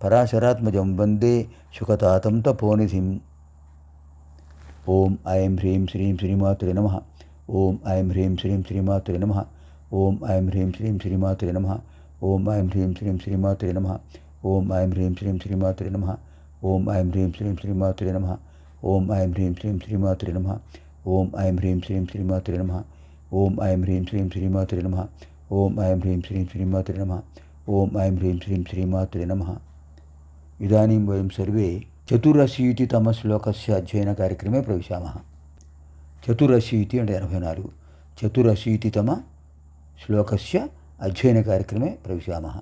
పరాశరాత్మజం వందే శుకతాతం తపోనిధిం ఓం ఐం హ్రీం శ్రీం శ్రీమాత్రే నమ ఓం ఐం హ్రీం శ్రీం శ్రీమాత్రే నమ ఓం ఐం హ్రీం శ్రీం శ్రీమాత్రే నమ ఓం ఐం హ్రీం శ్రీం శ్రీమాత్రే నమ ఓం ఐం హ్రీం శ్రీం శ్రీమాత్రే నమ ఓం ఐం హ్రీం శ్రీం శ్రీమాత్రే నమ ఓం ఐం హ్రీం శ్రీం శ్రీమాత్రే నమ ఓం ఐం హ్రీం శ్రీం శ్రీమాత్రే నమ ఓం ఐం హ్రీం శ్రీం శ్రీమాత్రే నమ ఓం ఐం హ్రీం శ్రీం శ్రీమాత్రే నమ ఓం ఐం హ్రీం శ్రీం శ్రీమాత్రే నమ ఇదాनीं వయం సర్వే చతురశీతి తమ శ్లోకస్య అధ్యయన కార్యక్రమే ప్రవిశామ. చతురశీతి అంటే ఎనభై నాలుగు చతురశీతి తమ శ్లోకస్య అధ్యయన కార్యక్రమే ప్రవిశామ.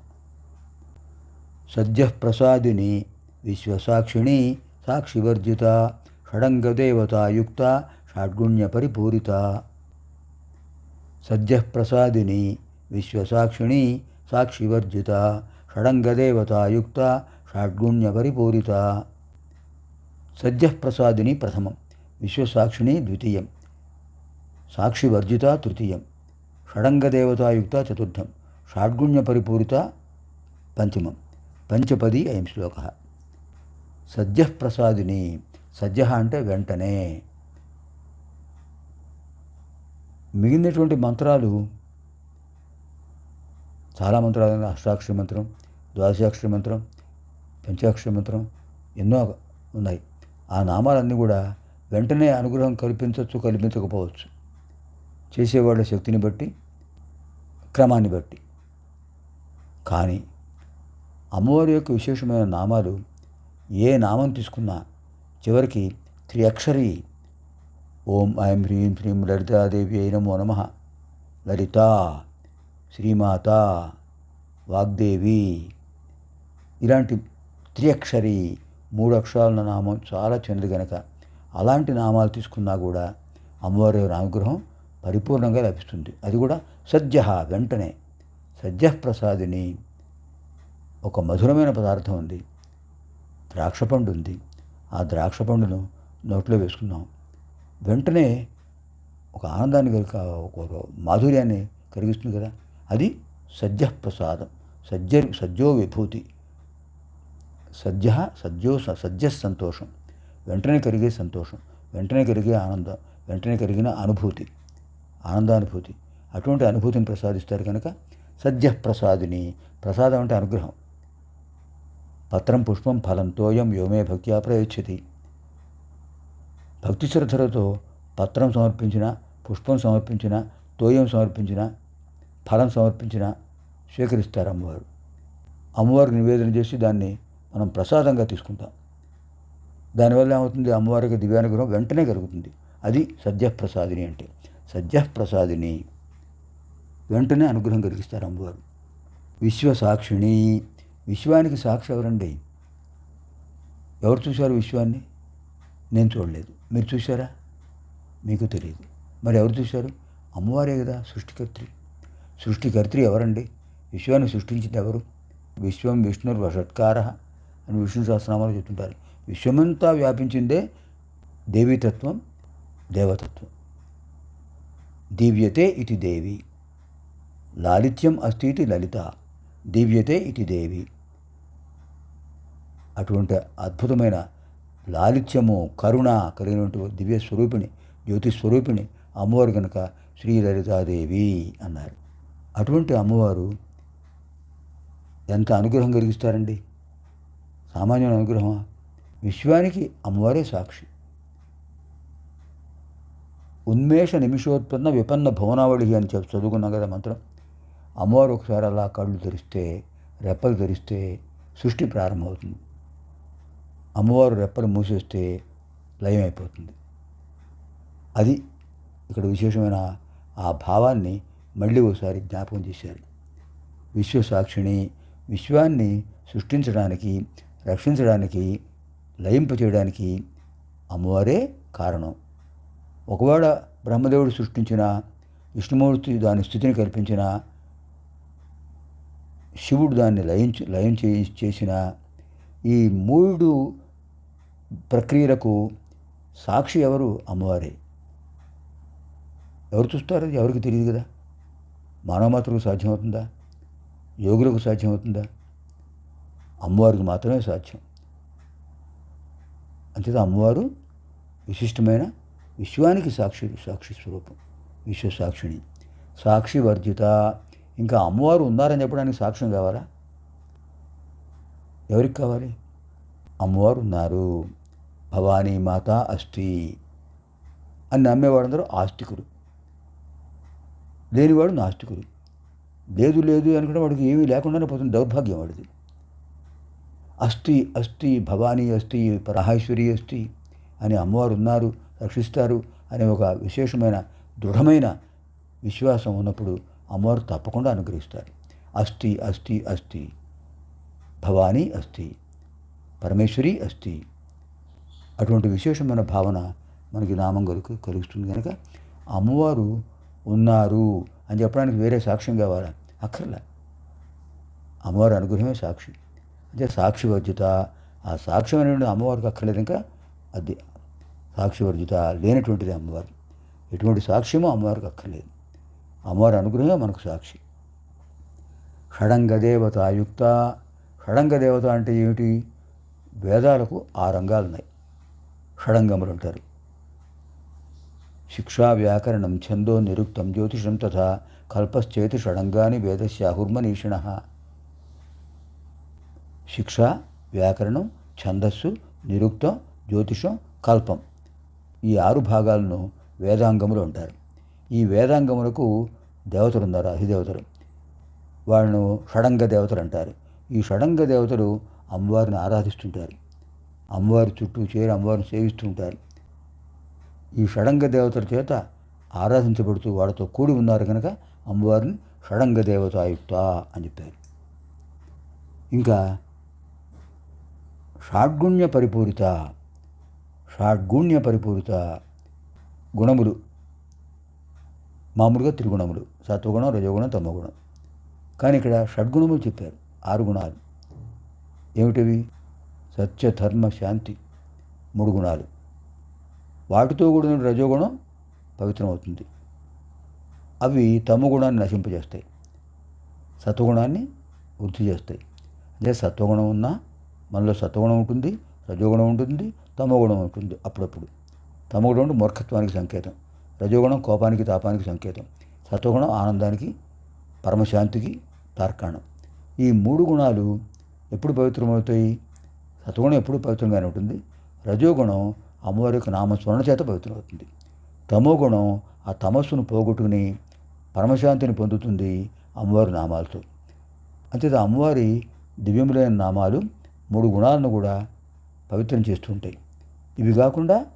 సద్య ప్రసాదిని విశ్వసాక్షిణి సాక్షివర్జిత షడంగదేవతాయుక్త షాడ్గుణ్య పరిపూరిత. సద్య ప్రసాదిని విశ్వసాక్షిణి సాక్షివర్జిత షడంగదేవతాయుక్త షాడ్గుణ్యపరిపూరిత సద్యప్రసాదిని ప్రథమం విశ్వసాక్షిణి ద్వితీయం సాక్షివర్జిత తృతీయం షడంగదేవతాయుక్త చతుర్థం షాడ్గుణ్యపరిపూరిత పంచమం పంచపది అయం శ్లోక. సద్యప్రసాదిని సద్య అంటే వెంటనే. మిగిలినటువంటి మంత్రాలు చాలా మంత్రాలు అష్టాక్షరి మంత్రం ద్వాదశాక్షరి మంత్రం పంచాక్షరి మంత్రం ఎన్నో ఉన్నాయి. ఆ నామాలన్నీ కూడా వెంటనే అనుగ్రహం కల్పించవచ్చు కల్పించకపోవచ్చు. చేసేవాళ్ళ శక్తిని బట్టి క్రమాన్ని బట్టి. కానీ అమ్మవారి యొక్క విశేషమైన నామాలు ఏ నామం తీసుకున్నా చివరికి త్రియక్షరి ఓం ఐం హ్రీం శ్రీం లలితాదేవి అయిన నమో నమ. లలిత శ్రీమాత వాగ్దేవి. ఇలాంటి త్రియక్షరి మూడు అక్షరాల నామం చాలా చిన్నది కనుక అలాంటి నామాలు తీసుకున్నా కూడా అమ్మవారి అనుగ్రహం పరిపూర్ణంగా లభిస్తుంది. అది కూడా సద్య వెంటనే. సద్యప్రసాదిని ఒక మధురమైన పదార్థం ఉంది. ద్రాక్షపండు ఉంది. ఆ ద్రాక్ష పండును నోట్లో వేసుకున్నాం. వెంటనే ఒక ఆనందాన్ని కలిక ఒక మాధుర్యాన్ని కలిగిస్తుంది కదా. అది సద్యప్రసాదం సజ్జ సజ్జో విభూతి. సద్య సజ్జో సద్య సంతోషం. వెంటనే కలిగే సంతోషం. వెంటనే కలిగే ఆనందం. వెంటనే కలిగిన అనుభూతి. ఆనందానుభూతి. అటువంటి అనుభూతిని ప్రసాదిస్తారు కనుక సద్య ప్రసాదిని. ప్రసాదం అంటే అనుగ్రహం. పత్రం పుష్పం ఫలం తోయం యోమే భక్త్యా ప్రయచ్చతి భక్తి శ్రద్ధలతో పత్రం సమర్పించిన పుష్పం సమర్పించిన తోయం సమర్పించిన ఫలం సమర్పించిన స్వీకరిస్తారు అమ్మవారు. అమ్మవారికి నివేదన చేసి దాన్ని మనం ప్రసాదంగా తీసుకుంటాం. దానివల్ల ఏమవుతుంది? అమ్మవారికి దివ్యానుగ్రహం వెంటనే కలుగుతుంది. అది సద్యప్రసాదిని అంటే. సద్యప్రసాదిని వెంటనే అనుగ్రహం కలిగిస్తారు అమ్మవారు. విశ్వసాక్షిణి. విశ్వానికి సాక్షి ఎవరండి? ఎవరు చూశారు విశ్వాన్ని? నేను చూడలేదు. మీరు చూశారా? మీకు తెలియదు. మరి ఎవరు చూశారు? అమ్మవారే కదా సృష్టికర్త్రి. సృష్టికర్త్రి ఎవరండి? విశ్వాన్ని సృష్టించింది ఎవరు విశ్వం విష్ణుర్ వషట్కార అని విష్ణు సహస్రనామాలు చెప్తుంటారు. విశ్వమంతా వ్యాపించిందే దేవీతత్వం దేవతత్వం. దివ్యతే ఇతి దేవి. లాలిత్యం అస్తి ఇది లలిత. దివ్యతే ఇతి దేవి. అటువంటి అద్భుతమైన లాలిత్యము కరుణ కలిగినటువంటి దివ్య స్వరూపిణి జ్యోతి స్వరూపిణి అమ్మవారు కనుక శ్రీ లలితాదేవి అన్నారు. అటువంటి అమ్మవారు ఎంత అనుగ్రహం కలిగిస్తారండి? సామాన్యమైన అనుగ్రహమా? విశ్వానికి అమ్మవారే సాక్షి. ఉన్మేష నిమిషోత్పన్న విపన్న భువనావళి అని చెప్పి చదువుకున్నాం కదా మంత్రం. అమ్మవారు ఒకసారి అలా కళ్ళు తెరిస్తే రెప్పలు తెరిస్తే సృష్టి ప్రారంభమవుతుంది. అమ్మవారు రెప్పలు మూసేస్తే లయం అయిపోతుంది. అది ఇక్కడ విశేషమైన ఆ భావాన్ని మళ్ళీ ఒకసారి జ్ఞాపకం చేశారు. విశ్వసాక్షిని విశ్వాన్ని సృష్టించడానికి రక్షించడానికి లయింప చేయడానికి అమ్మవారే కారణం. ఒకవేళ బ్రహ్మదేవుడు సృష్టించిన విష్ణుమూర్తి దాని స్థితిని కల్పించిన శివుడు దాన్ని లయించు లయం చే చేసిన ఈ మూడు ప్రక్రియలకు సాక్షి ఎవరు? అమ్మవారే. ఎవరు చూస్తారు? అది ఎవరికి తెలియదు కదా. మానవ మాత్రకు సాధ్యమవుతుందా? యోగులకు సాధ్యమవుతుందా? అమ్మవారికి మాత్రమే సాధ్యం. అంతేత అమ్మవారు విశిష్టమైన విశ్వానికి సాక్షి సాక్షి స్వరూపం విశ్వసాక్షిణి సాక్షి వర్జిత. ఇంకా అమ్మవారు ఉన్నారని చెప్పడానికి సాక్ష్యం కావాలా? ఎవరికి కావాలి? అమ్మవారు ఉన్నారు. భవానీ మాత అస్థి అని నమ్మేవాడందరూ ఆస్తికుడు లేనివాడు నాస్తికుడు లేదు లేదు అనుకుంటే వాడికి ఏమీ లేకుండానే పోతుంది. దౌర్భాగ్యం వాడిది. అస్థి అస్థి భవానీ అస్థి పరాహేశ్వరి అస్థి అని అమ్మవారు ఉన్నారు రక్షిస్తారు అనే ఒక విశేషమైన దృఢమైన విశ్వాసం ఉన్నప్పుడు అమ్మవారు తప్పకుండా అనుగ్రహిస్తారు. అస్థి అస్థి అస్థి భవానీ అస్థి పరమేశ్వరి అస్థి అటువంటి విశేషమైన భావన మనకి నామం కలుగు కలుగుతుంది కనుక అమ్మవారు ఉన్నారు అని చెప్పడానికి వేరే సాక్ష్యం కావాలా? అక్కర్లా. అమ్మవారి అనుగ్రహమే సాక్షి. అంటే సాక్షి వర్జిత ఆ సాక్ష్యం అనేటువంటి అమ్మవారికి అక్కర్లేదు ఇంకా అది. సాక్షి వర్జిత లేనటువంటిది అమ్మవారు. ఎటువంటి సాక్ష్యమో అమ్మవారికి అక్కర్లేదు. అమ్మవారి అనుగ్రహమే మనకు సాక్షి. షడంగ దేవత యుక్త. షడంగ దేవత అంటే ఏమిటి? వేదాలకు ఆ రంగాలు ఉన్నాయి షడంగములు అంటారు. శిక్షా వ్యాకరణం ఛందో నిరుక్తం జ్యోతిషం తథా కల్పశ్చేతి షడంగాని వేదస్యాహుర్మనీషిణ శిక్ష వ్యాకరణం ఛందస్సు నిరుక్తం జ్యోతిషం కల్పం. ఈ ఆరు భాగాలను వేదాంగములు అంటారు. ఈ వేదాంగములకు దేవతలు ఉన్నారు? అధిదేవతలు. వాళ్ళను షడంగ దేవతలు అంటారు. ఈ షడంగ దేవతలు అమ్మవారిని ఆరాధిస్తుంటారు. అమ్మవారి చుట్టూ చేరి అమ్మవారిని సేవిస్తుంటారు. ఈ షడంగ దేవతల చేత ఆరాధించబడుతూ వాళ్ళతో కూడి ఉన్నారు కనుక అమ్మవారిని షడంగ దేవతాయుక్త అని చెప్పారు. ఇంకా షాడ్గుణ్య పరిపూరిత షాడ్గుణ్య పరిపూరిత గుణములు. మామూలుగా త్రిగుణములు సత్వగుణం రజోగుణం తమగుణం. కానీ ఇక్కడ షడ్గుణములు చెప్పారు ఆరు గుణాలు. ఏమిటివి? సత్య ధర్మ శాంతి మూడు గుణాలు. వాటితో కూడిన రజోగుణం పవిత్రమవుతుంది. అవి తమ గుణాన్ని నశింపజేస్తాయి. సత్వగుణాన్ని వృద్ధి చేస్తాయి. అదే సత్వగుణం ఉన్నా మనలో సత్వగుణం ఉంటుంది రజోగుణం ఉంటుంది తమోగుణం ఉంటుంది అప్పుడప్పుడు. తమోగుణం అంటే మూర్ఖత్వానికి సంకేతం రజోగుణం కోపానికి తాపానికి సంకేతం సత్వగుణం ఆనందానికి పరమశాంతికి తార్కాణం. ఈ మూడు గుణాలు ఎప్పుడు పవిత్రమవుతాయి? సత్వగుణం ఎప్పుడు పవిత్రంగానే ఉంటుంది రజోగుణం అమ్మవారి యొక్క నామస్మరణ చేత పవిత్రమవుతుంది. తమో గుణం ఆ తమస్సును పోగొట్టుకుని పరమశాంతిని పొందుతుంది అమ్మవారి నామాలతో. అంతేత అమ్మవారి దివ్యములైన నామాలు మూడు గుణాలను కూడా పవిత్రం చేస్తుంటాయి. ఇవి కాకుండా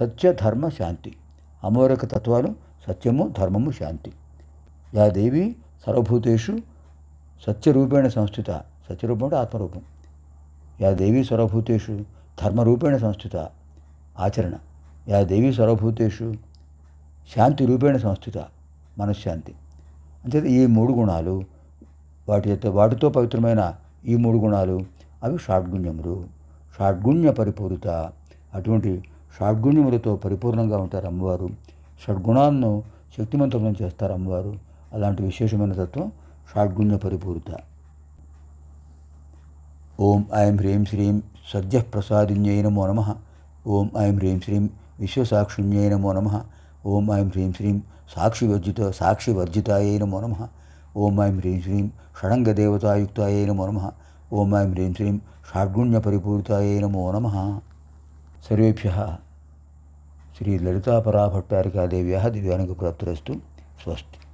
సత్య ధర్మ శాంతి. అమ్మవారి యొక్క తత్వాలు సత్యము ధర్మము శాంతి. యా దేవి సర్వభూతేషు సత్యరూపేణ సంస్థిత. సత్యరూపం అంటే ఆత్మరూపం. యా దేవి సర్వభూతేషు ధర్మరూపేణ సంస్థిత ఆచరణ. యా దేవి సర్వభూతేషు శాంతి రూపేణ సంస్థిత మనశ్శాంతి. అంతే ఈ మూడు గుణాలు వాటి యొక్క వాటితో పవిత్రమైన ఈ మూడు గుణాలు అవి షాడ్గుణ్యములు. షాడ్గుణ్య పరిపూరిత అటువంటి షాడ్గుణ్యములతో పరిపూర్ణంగా ఉంటారు అమ్మవారు. షడ్గుణాలను శక్తివంతం చేస్తారు అమ్మవారు. అలాంటి విశేషమైన తత్వం షాడ్గుణ్య పరిపూరిత ఓం ఐం హ్రీం శ్రీం సద్య ప్రసాదిన్యై నమో నమ. ఓం ఐం హ్రీం శ్రీం విశ్వసాక్షిణ్యై నమో నమ. ఓం ఐం హ్రీం శ్రీం సాక్షివర్జిత సాక్షివర్జితాయై నమో నమ. ఓం ఐం హ్రీం శ్రీం షడంగదేవతాయుక్తాయై నమో నమ. ఓం ఐం హ్రీం శ్రీం షాడ్గుణ్య షాడ్గుణ్యపరిపూరితాయై నమో నమ. సర్వేభ్య. శ్రీ లలితాపరాభట్టారికాదేవ్యः దివ్యానుగ్రహప్రాప్తిరస్తు. స్వస్తి.